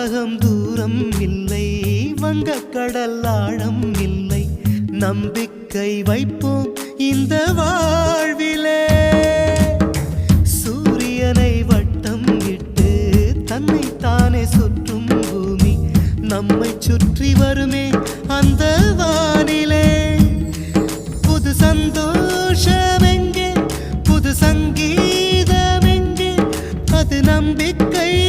உலகம் தூரம் இல்லை வங்கக்கடல் ஆழம் இல்லை. நம்பிக்கை வைப்போம் இந்த வாழ்விலே. சூரியனை வட்டம் விட்டு தன்னை தானே சுற்றும் பூமி. நம்மை சுற்றி வருமே அந்த வானிலே. புது சந்தோஷம் எங்கே? புது சங்கீதம் எங்கே? அது நம்பிக்கை